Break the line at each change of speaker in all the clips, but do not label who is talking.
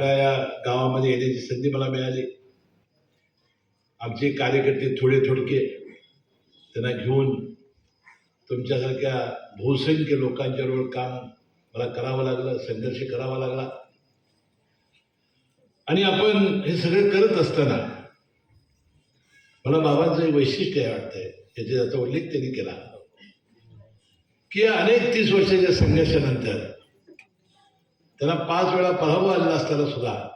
आपल्या या गावामध्ये येण्याची संधी मला मिळाली. आमचे कार्यकर्ते थोडे थोडके त्यांना घेऊन तुमच्यासारख्या बहुसंख्य लोकांच्याबरोबर काम मला करावं लागलं संघर्ष करावा लागला. आणि आपण हे सगळं करत असताना मला बाबांचं एक वैशिष्ट्य आहे वाटतंय याचे त्याचा उल्लेख त्यांनी केला. की अनेक तीस वर्षाच्या संघर्षानंतर त्यांना पाच वेळा पराभव आलेला असताना सुद्धा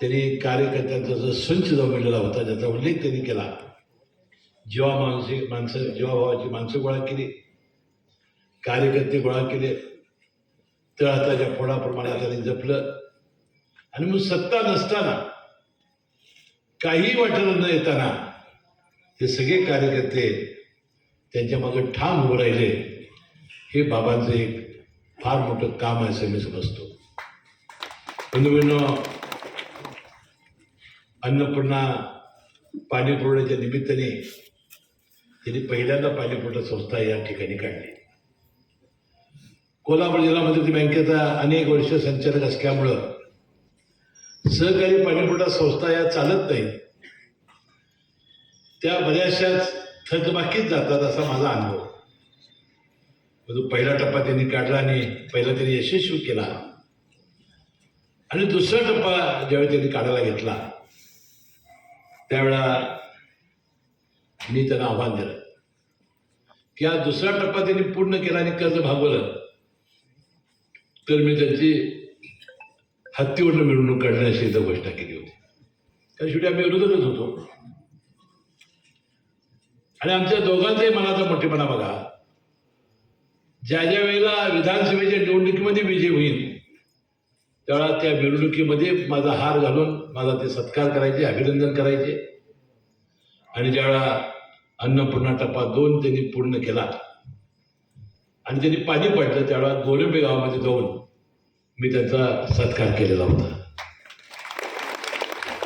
त्यांनी कार्यकर्त्यांचा जो संच जमलेला होता ज्याचा उल्लेख त्यांनी केला. जीवा मानसिक माणसं जीवाभावाची माणसं गोळा केली कार्यकर्ते गोळा केले तळहाताच्या फोडाप्रमाणे त्यांनी जपलं. आणि मग सत्ता नसताना काही वाटलं न येताना हे सगळे कार्यकर्ते त्यांच्या मागे ठाम उभं राहिले. हे बाबांचं एक फार मोठं काम आहे असं मी समजतो बंधूंनो अन्नपूर्णा पाणी पुरवठ्याच्या निमित्ताने त्यांनी पहिल्यांदा पाणी पुरवठा संस्था या ठिकाणी काढली. कोल्हापूर जिल्ह्यामध्ये ती बँकेचा अनेक वर्ष संचालक असल्यामुळं सहकारी पाणीपुरवठा संस्था या चालत नाही. त्या बऱ्याचशाच थकबाकीत जातात असा माझा अनुभव. तो पहिला टप्पा त्यांनी काढला आणि पहिला त्यांनी यशस्वी केला. आणि दुसरा टप्पा ज्यावेळी त्यांनी काढायला घेतला त्यावेळा मी त्यांना आव्हान दिलं की हा दुसरा टप्पा त्यांनी पूर्ण केला आणि कर्ज भागवलं तर मी त्यांची हत्तीवरनं मिरवणूक काढण्याची इथं घोषणा केली होती. त्या शेवटी आम्ही विरोधकच होतो. आणि आमच्या दोघांचाही मनाचा मोठेपणा बघा ज्या ज्या वेळेला विधानसभेच्या निवडणुकीमध्ये विजय होईल त्यावेळा त्या निवडणुकीमध्ये माझा हार घालून माझा ते सत्कार करायचे अभिनंदन करायचे. आणि ज्यावेळा अन्नपूर्णा टप्पा दोन त्यांनी पूर्ण केला आणि त्यांनी पाणी पडलं त्यावेळा गोलंबे गावामध्ये जाऊन मी त्यांचा सत्कार केलेला होता.